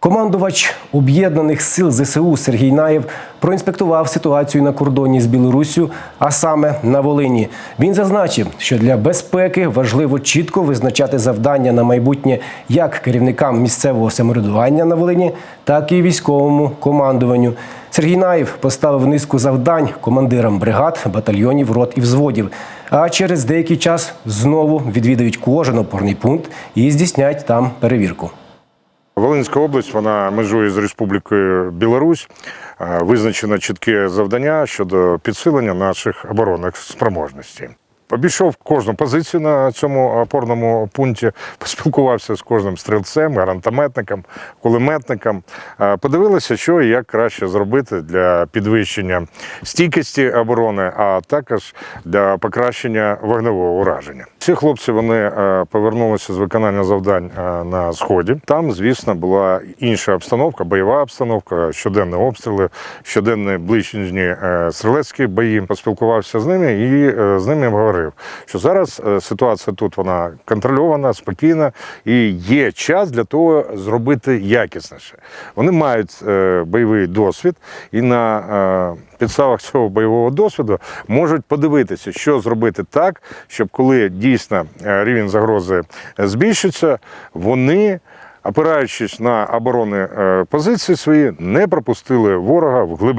Командувач об'єднаних сил ЗСУ Сергій Наєв проінспектував ситуацію на кордоні з Білоруссю, а саме на Волині. Він зазначив, що для безпеки важливо чітко визначати завдання на майбутнє як керівникам місцевого самоврядування на Волині, так і військовому командуванню. Сергій Наєв поставив низку завдань командирам бригад, батальйонів, рот і взводів. А через деякий час знову відвідають кожен опорний пункт і здійснять там перевірку. Волинська область вона межує з Республікою Білорусь. Е, Визначено чітке завдання щодо підсилення наших оборонних спроможностей. Обійшов кожну позицію на цьому опорному пункті, поспілкувався з кожним стрільцем, гранатометником, кулеметником. Е, Подивилися, що і як краще зробити для підвищення стійкості оборони, а також для покращення вогневого ураження. Ці хлопці вони е, повернулися з виконання завдань е, на сході. Там, звісно, була інша обстановка, бойова обстановка, щоденні обстріли, щоденні ближні е, стрілецькі бої. Поспілкувався з ними і з ними говорив, що зараз ситуація тут вона контрольована, спокійна, і є час для того зробити якісніше. Вони мають бойовий досвід і на підставах цього бойового досвіду можуть подивитися, що зробити так, щоб коли дійсно е, рівень загрози збільшиться, вони. Опираючись на оборонні е, позиції свої, не пропустили ворога в глибину.